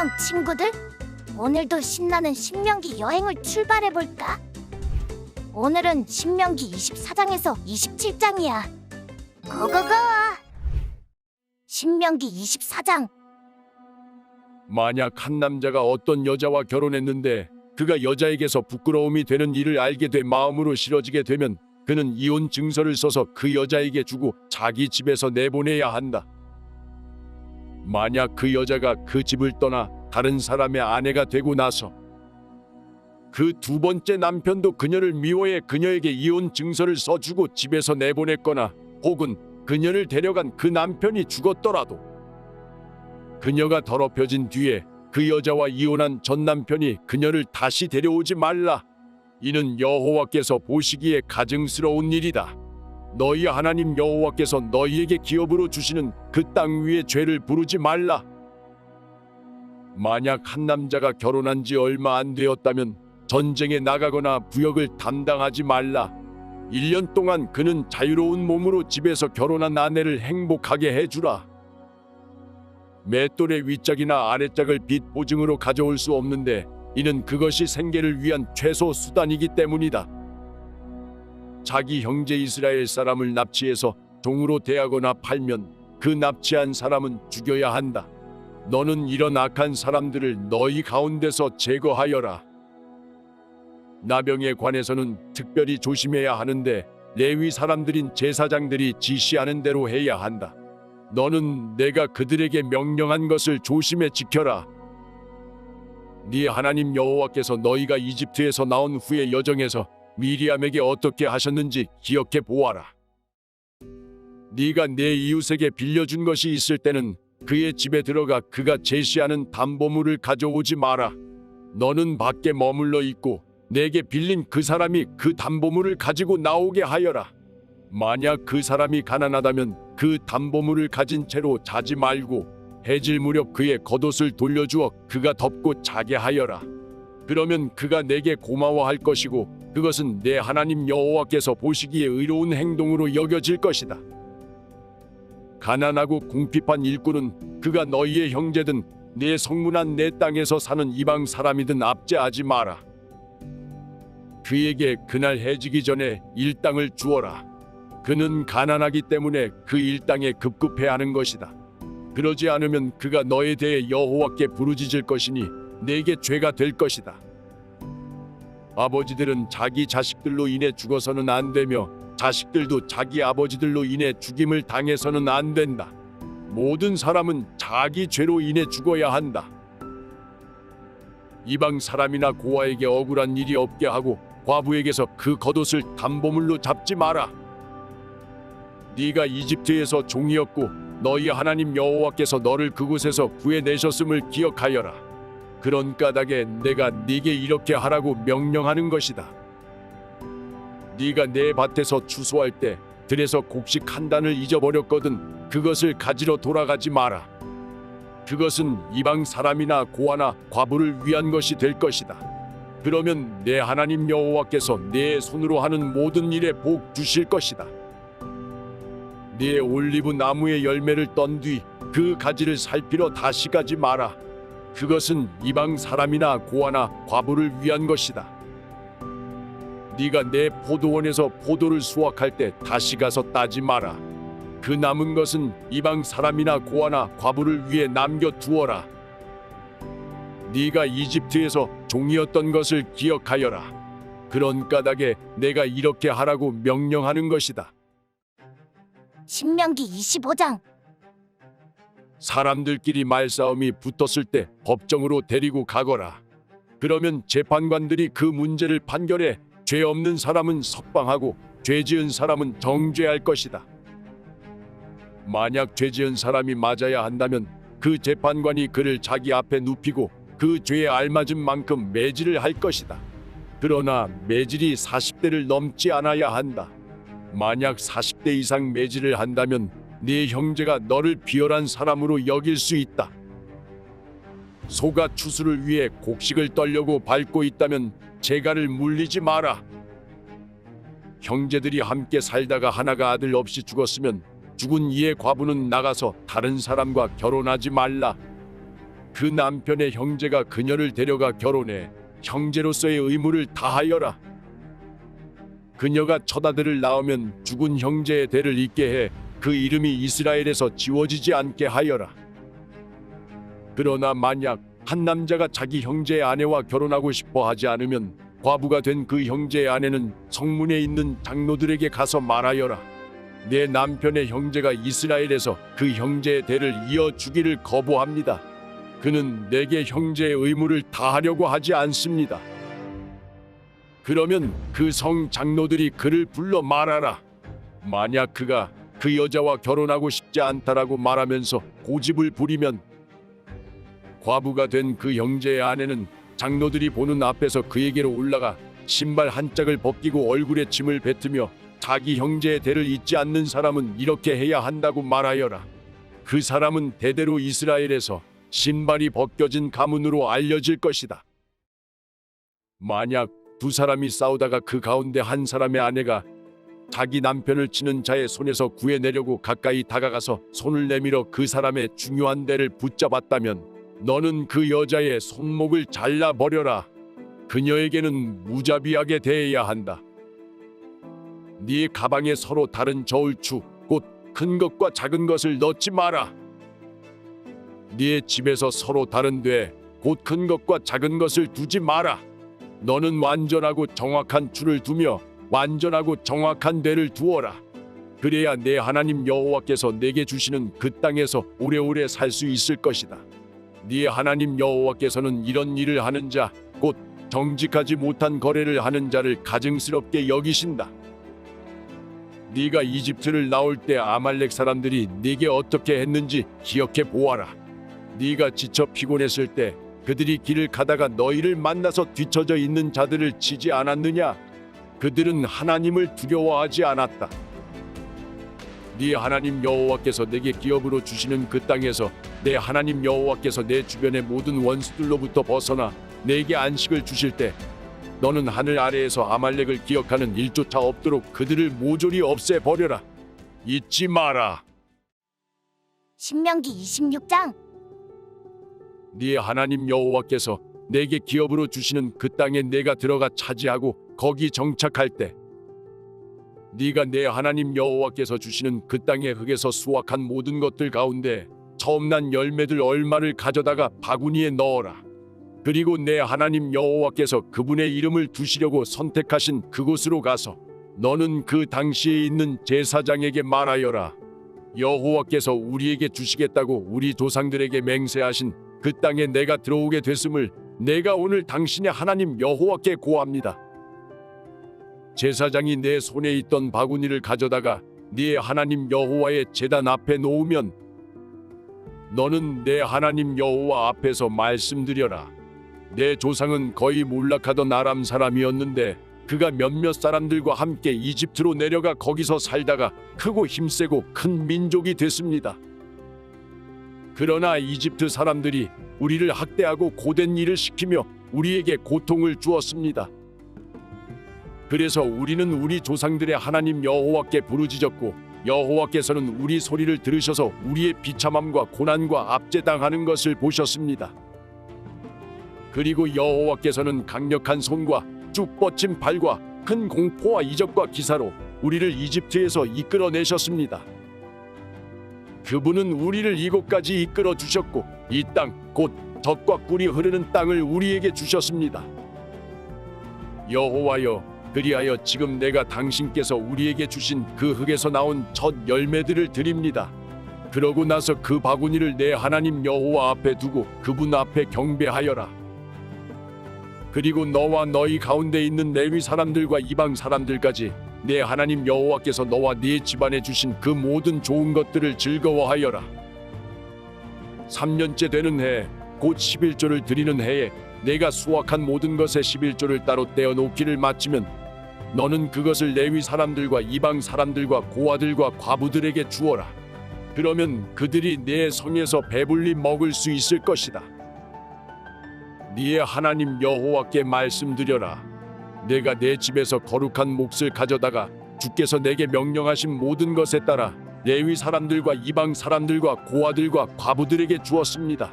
안녕 친구들. 오늘도 신나는 신명기 여행을 출발해 볼까? 오늘은 신명기 24장에서 27장이야. 고고고! 신명기 24장. 만약 한 남자가 어떤 여자와 결혼했는데 그가 여자에게서 부끄러움이 되는 일을 알게 돼 마음으로 싫어지게 되면 그는 이혼 증서를 써서 그 여자에게 주고 자기 집에서 내보내야 한다. 만약 그 여자가 그 집을 떠나 다른 사람의 아내가 되고 나서 그 두 번째 남편도 그녀를 미워해 그녀에게 이혼 증서를 써주고 집에서 내보냈거나 혹은 그녀를 데려간 그 남편이 죽었더라도 그녀가 더럽혀진 뒤에 그 여자와 이혼한 전 남편이 그녀를 다시 데려오지 말라. 이는 여호와께서 보시기에 가증스러운 일이다. 너희 하나님 여호와께서 너희에게 기업으로 주시는 그 땅 위에 죄를 부르지 말라. 만약 한 남자가 결혼한 지 얼마 안 되었다면 전쟁에 나가거나 부역을 담당하지 말라. 1년 동안 그는 자유로운 몸으로 집에서 결혼한 아내를 행복하게 해주라. 맷돌의 윗짝이나 아랫짝을 빚 보증으로 가져올 수 없는데 이는 그것이 생계를 위한 최소 수단이기 때문이다. 자기 형제 이스라엘 사람을 납치해서 종으로 대하거나 팔면 그 납치한 사람은 죽여야 한다. 너는 이런 악한 사람들을 너희 가운데서 제거하여라. 나병에 관해서는 특별히 조심해야 하는데 레위 사람들인 제사장들이 지시하는 대로 해야 한다. 너는 내가 그들에게 명령한 것을 조심해 지켜라. 네 하나님 여호와께서 너희가 이집트에서 나온 후의 여정에서 미리암에게 어떻게 하셨는지 기억해 보아라. 네가 내 이웃에게 빌려준 것이 있을 때는 그의 집에 들어가 그가 제시하는 담보물을 가져오지 마라. 너는 밖에 머물러 있고 내게 빌린 그 사람이 그 담보물을 가지고 나오게 하여라. 만약 그 사람이 가난하다면 그 담보물을 가진 채로 자지 말고 해질 무렵 그의 겉옷을 돌려주어 그가 덮고 자게 하여라. 그러면 그가 내게 고마워할 것이고 그것은 내 하나님 여호와께서 보시기에 의로운 행동으로 여겨질 것이다. 가난하고 궁핍한 일꾼은 그가 너희의 형제든 내 성문한 내 땅에서 사는 이방 사람이든 압제하지 마라. 그에게 그날 해지기 전에 일당을 주어라. 그는 가난하기 때문에 그 일당에 급급해하는 것이다. 그러지 않으면 그가 너에 대해 여호와께 부르짖을 것이니 내게 죄가 될 것이다. 아버지들은 자기 자식들로 인해 죽어서는 안 되며 자식들도 자기 아버지들로 인해 죽임을 당해서는 안 된다. 모든 사람은 자기 죄로 인해 죽어야 한다. 이방 사람이나 고아에게 억울한 일이 없게 하고 과부에게서 그 겉옷을 담보물로 잡지 마라. 네가 이집트에서 종이었고 너희 하나님 여호와께서 너를 그곳에서 구해내셨음을 기억하여라. 그런 까닭에 내가 네게 이렇게 하라고 명령하는 것이다. 네가 내 밭에서 추수할 때 들에서 곡식 한 단을 잊어버렸거든 그것을 가지러 돌아가지 마라. 그것은 이방 사람이나 고아나 과부를 위한 것이 될 것이다. 그러면 내 하나님 여호와께서 내 손으로 하는 모든 일에 복 주실 것이다. 네 올리브 나무의 열매를 떤 뒤 그 가지를 살피러 다시 가지 마라. 그것은 이방 사람이나 고아나 과부를 위한 것이다. 네가 내 포도원에서 포도를 수확할 때 다시 가서 따지 마라. 그 남은 것은 이방 사람이나 고아나 과부를 위해 남겨 두어라. 네가 이집트에서 종이었던 것을 기억하여라. 그런 까닭에 내가 이렇게 하라고 명령하는 것이다. 신명기 25장. 사람들끼리 말싸움이 붙었을 때 법정으로 데리고 가거라. 그러면 재판관들이 그 문제를 판결해 죄 없는 사람은 석방하고 죄 지은 사람은 정죄할 것이다. 만약 죄 지은 사람이 맞아야 한다면 그 재판관이 그를 자기 앞에 눕히고 그 죄에 알맞은 만큼 매질을 할 것이다. 그러나 매질이 40대를 넘지 않아야 한다. 만약 40대 이상 매질을 한다면 네 형제가 너를 비열한 사람으로 여길 수 있다. 소가 추수를 위해 곡식을 떨려고 밟고 있다면 재갈을 물리지 마라. 형제들이 함께 살다가 하나가 아들 없이 죽었으면 죽은 이의 과부는 나가서 다른 사람과 결혼하지 말라. 그 남편의 형제가 그녀를 데려가 결혼해 형제로서의 의무를 다하여라. 그녀가 첫 아들을 낳으면 죽은 형제의 대를 잇게 해 그 이름이 이스라엘에서 지워지지 않게 하여라. 그러나 만약 한 남자가 자기 형제의 아내와 결혼하고 싶어 하지 않으면 과부가 된 그 형제의 아내는 성문에 있는 장로들에게 가서 말하여라. 내 남편의 형제가 이스라엘에서 그 형제의 대를 이어 주기를 거부합니다. 그는 내게 형제의 의무를 다하려고 하지 않습니다. 그러면 그 성 장로들이 그를 불러 말하라. 만약 그가 그 여자와 결혼하고 싶지 않다라고 말하면서 고집을 부리면 과부가 된 그 형제의 아내는 장로들이 보는 앞에서 그에게로 올라가 신발 한 짝을 벗기고 얼굴에 침을 뱉으며 자기 형제의 대를 잊지 않는 사람은 이렇게 해야 한다고 말하여라. 그 사람은 대대로 이스라엘에서 신발이 벗겨진 가문으로 알려질 것이다. 만약 두 사람이 싸우다가 그 가운데 한 사람의 아내가 자기 남편을 치는 자의 손에서 구해내려고 가까이 다가가서 손을 내밀어 그 사람의 중요한 대를 붙잡았다면 너는 그 여자의 손목을 잘라 버려라. 그녀에게는 무자비하게 대해야 한다. 네 가방에 서로 다른 저울추, 곧 큰 것과 작은 것을 넣지 마라. 네 집에서 서로 다른 돼, 곧큰 것과 작은 것을 두지 마라. 너는 완전하고 정확한 추를 두며 완전하고 정확한 대를 두어라. 그래야 내 하나님 여호와께서 내게 주시는 그 땅에서 오래오래 살 수 있을 것이다. 네 하나님 여호와께서는 이런 일을 하는 자, 곧 정직하지 못한 거래를 하는 자를 가증스럽게 여기신다. 네가 이집트를 나올 때 아말렉 사람들이 네게 어떻게 했는지 기억해 보아라. 네가 지쳐 피곤했을 때 그들이 길을 가다가 너희를 만나서 뒤처져 있는 자들을 치지 않았느냐? 그들은 하나님을 두려워하지 않았다. 네 하나님 여호와께서 내게 기업으로 주시는 그 땅에서 내 하나님 여호와께서 내 주변의 모든 원수들로부터 벗어나 내게 안식을 주실 때 너는 하늘 아래에서 아말렉을 기억하는 일조차 없도록 그들을 모조리 없애 버려라. 잊지 마라. 신명기 26장 네 하나님 여호와께서 내게 기업으로 주시는 그 땅에 내가 들어가 차지하고 거기 정착할 때 네가 내 하나님 여호와께서 주시는 그 땅의 흙에서 수확한 모든 것들 가운데 처음 난 열매들 얼마를 가져다가 바구니에 넣어라. 그리고 내 하나님 여호와께서 그분의 이름을 두시려고 선택하신 그곳으로 가서 너는 그 당시에 있는 제사장에게 말하여라. 여호와께서 우리에게 주시겠다고 우리 조상들에게 맹세하신 그 땅에 내가 들어오게 됐음을 내가 오늘 당신의 하나님 여호와께 고합니다. 제사장이 내 손에 있던 바구니를 가져다가 네 하나님 여호와의 제단 앞에 놓으면 너는 내 하나님 여호와 앞에서 말씀드려라. 내 조상은 거의 몰락하던 아람 사람이었는데 그가 몇몇 사람들과 함께 이집트로 내려가 거기서 살다가 크고 힘세고 큰 민족이 됐습니다. 그러나 이집트 사람들이 우리를 학대하고 고된 일을 시키며 우리에게 고통을 주었습니다. 그래서 우리는 우리 조상들의 하나님 여호와께 부르짖었고 여호와께서는 우리 소리를 들으셔서 우리의 비참함과 고난과 압제당하는 것을 보셨습니다. 그리고 여호와께서는 강력한 손과 쭉 뻗친 발과 큰 공포와 이적과 기사로 우리를 이집트에서 이끌어내셨습니다. 그분은 우리를 이곳까지 이끌어 주셨고 이 땅곧 젖과 꿀이 흐르는 땅을 우리에게 주셨습니다. 여호와여 그리하여 지금 내가 당신께서 우리에게 주신 그 흙에서 나온 첫 열매들을 드립니다. 그러고 나서 그 바구니를 내 하나님 여호와 앞에 두고 그분 앞에 경배하여라. 그리고 너와 너희 가운데 있는 레위 사람들과 이방 사람들까지 내 하나님 여호와께서 너와 네 집안에 주신 그 모든 좋은 것들을 즐거워하여라. 3년째 되는 해, 곧 11조를 드리는 해에 내가 수확한 모든 것의 11조를 따로 떼어 놓기를 마치면 너는 그것을 레위 사람들과 이방 사람들과 고아들과 과부들에게 주어라. 그러면 그들이 내 성에서 배불리 먹을 수 있을 것이다. 네 하나님 여호와께 말씀드려라. 내가 내 집에서 거룩한 몫을 가져다가 주께서 내게 명령하신 모든 것에 따라 레위 사람들과 이방 사람들과 고아들과 과부들에게 주었습니다.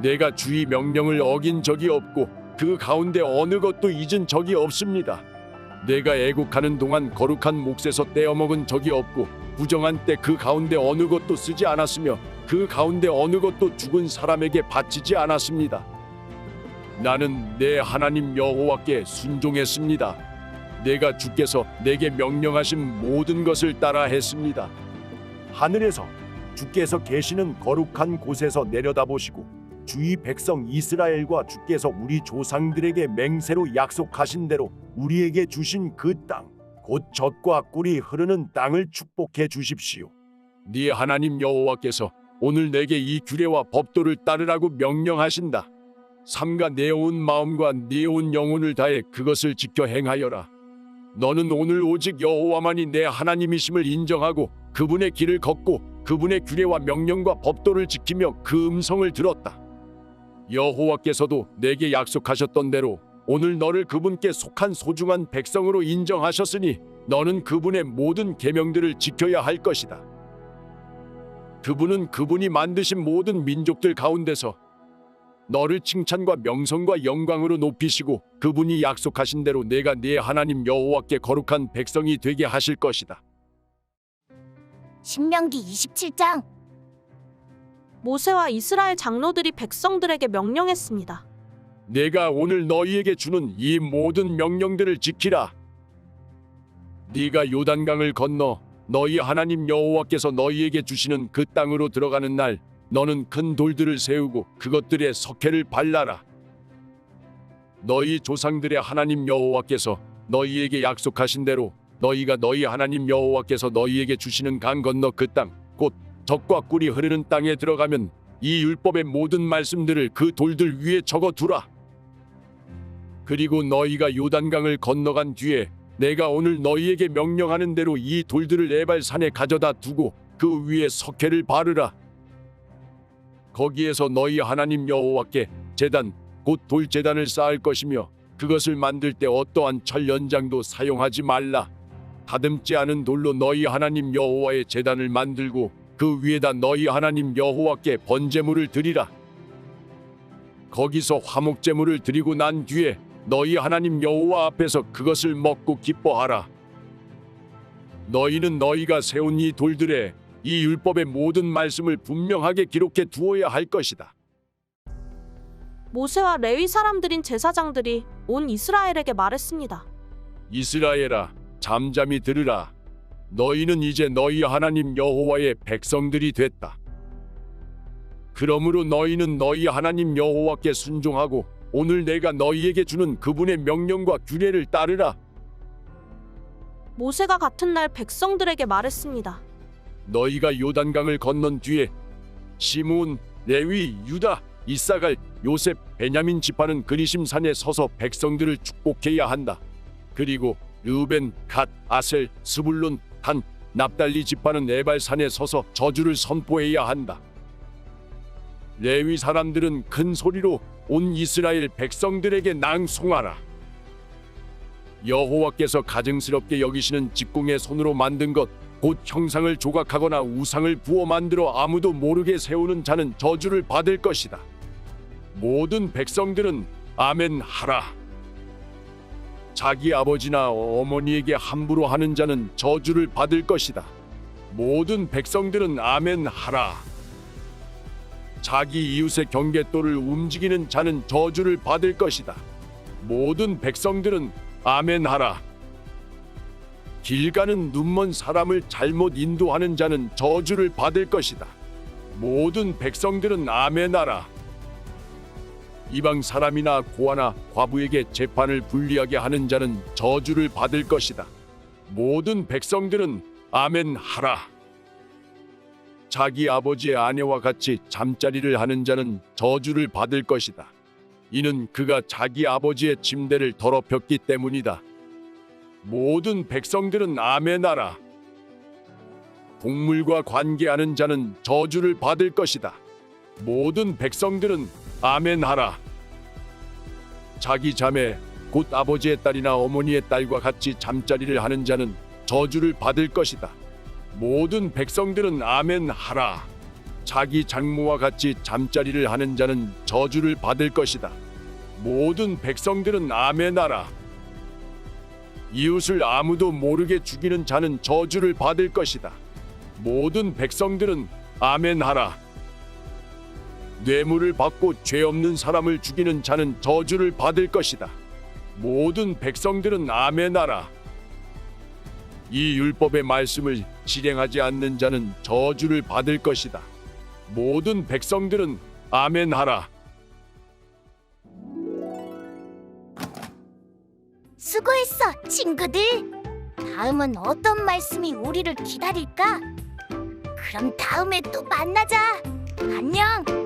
내가 주의 명령을 어긴 적이 없고 그 가운데 어느 것도 잊은 적이 없습니다. 내가 애국하는 동안 거룩한 몫에서 떼어먹은 적이 없고 부정한 때 그 가운데 어느 것도 쓰지 않았으며 그 가운데 어느 것도 죽은 사람에게 바치지 않았습니다. 나는 내 하나님 여호와께 순종했습니다. 내가 주께서 내게 명령하신 모든 것을 따라 했습니다. 하늘에서 주께서 계시는 거룩한 곳에서 내려다보시고 주의 백성 이스라엘과 주께서 우리 조상들에게 맹세로 약속하신 대로 우리에게 주신 그 땅 곧 젖과 꿀이 흐르는 땅을 축복해 주십시오. 네 하나님 여호와께서 오늘 내게 이 규례와 법도를 따르라고 명령하신다. 삼가 내 온 마음과 네 온 영혼을 다해 그것을 지켜 행하여라. 너는 오늘 오직 여호와만이 내 하나님이심을 인정하고 그분의 길을 걷고 그분의 규례와 명령과 법도를 지키며 그 음성을 들었다. 여호와께서도 내게 약속하셨던 대로 오늘 너를 그분께 속한 소중한 백성으로 인정하셨으니 너는 그분의 모든 계명들을 지켜야 할 것이다. 그분은 그분이 만드신 모든 민족들 가운데서 너를 칭찬과 명성과 영광으로 높이시고 그분이 약속하신 대로 내가 네 하나님 여호와께 거룩한 백성이 되게 하실 것이다. 신명기 27장 모세와 이스라엘 장로들이 백성들에게 명령했습니다. 내가 오늘 너희에게 주는 이 모든 명령들을 지키라. 네가 요단강을 건너 너희 하나님 여호와께서 너희에게 주시는 그 땅으로 들어가는 날 너는 큰 돌들을 세우고 그것들의 석회를 발라라. 너희 조상들의 하나님 여호와께서 너희에게 약속하신 대로 너희가 너희 하나님 여호와께서 너희에게 주시는 강 건너 그 땅 곧 적과 꿀이 흐르는 땅에 들어가면 이 율법의 모든 말씀들을 그 돌들 위에 적어 두라. 그리고 너희가 요단강을 건너간 뒤에 내가 오늘 너희에게 명령하는 대로 이 돌들을 에발산에 가져다 두고 그 위에 석회를 바르라. 거기에서 너희 하나님 여호와께 제단 곧 돌 제단을 쌓을 것이며 그것을 만들 때 어떠한 철 연장도 사용하지 말라. 다듬지 않은 돌로 너희 하나님 여호와의 제단을 만들고 그 위에다 너희 하나님 여호와께 번제물을 드리라. 거기서 화목제물을 드리고 난 뒤에 너희 하나님 여호와 앞에서 그것을 먹고 기뻐하라. 너희는 너희가 세운 이 돌들에 이 율법의 모든 말씀을 분명하게 기록해 두어야 할 것이다. 모세와 레위 사람들인 제사장들이 온 이스라엘에게 말했습니다. 이스라엘아, 잠잠히 들으라. 너희는 이제 너희 하나님 여호와의 백성들이 됐다. 그러므로 너희는 너희 하나님 여호와께 순종하고 오늘 내가 너희에게 주는 그분의 명령과 규례를 따르라. 모세가 같은 날 백성들에게 말했습니다. 너희가 요단강을 건넌 뒤에 시므온, 레위, 유다, 이사갈, 요셉, 베냐민 지파는 그리심 산에 서서 백성들을 축복해야 한다. 그리고 르벤, 갓, 아셀, 스불론, 단, 납달리 지파는 에발 산에 서서 저주를 선포해야 한다. 레위 사람들은 큰 소리로 온 이스라엘 백성들에게 낭송하라. 여호와께서 가증스럽게 여기시는 직공의 손으로 만든 것 곧 형상을 조각하거나 우상을 부어 만들어 아무도 모르게 세우는 자는 저주를 받을 것이다. 모든 백성들은 아멘 하라. 자기 아버지나 어머니에게 함부로 하는 자는 저주를 받을 것이다. 모든 백성들은 아멘 하라. 자기 이웃의 경계도를 움직이는 자는 저주를 받을 것이다. 모든 백성들은 아멘 하라. 길 가는 눈먼 사람을 잘못 인도하는 자는 저주를 받을 것이다. 모든 백성들은 아멘하라. 이방 사람이나 고아나 과부에게 재판을 불리하게 하는 자는 저주를 받을 것이다. 모든 백성들은 아멘하라. 자기 아버지의 아내와 같이 잠자리를 하는 자는 저주를 받을 것이다. 이는 그가 자기 아버지의 침대를 더럽혔기 때문이다. 모든 백성들은 아멘하라. 동물과 관계하는 자는 저주를 받을 것이다. 모든 백성들은 아멘하라. 자기 자매 곧 아버지의 딸이나 어머니의 딸과 같이 잠자리를 하는 자는 저주를 받을 것이다. 모든 백성들은 아멘하라. 자기 장모와 같이 잠자리를 하는 자는 저주를 받을 것이다. 모든 백성들은 아멘하라. 이웃을 아무도 모르게 죽이는 자는 저주를 받을 것이다. 모든 백성들은 아멘하라. 뇌물을 받고 죄 없는 사람을 죽이는 자는 저주를 받을 것이다. 모든 백성들은 아멘하라. 이 율법의 말씀을 실행하지 않는 자는 저주를 받을 것이다. 모든 백성들은 아멘하라. 수고했어, 친구들. 다음은 어떤 말씀이 우리를 기다릴까? 그럼 다음에 또 만나자. 안녕.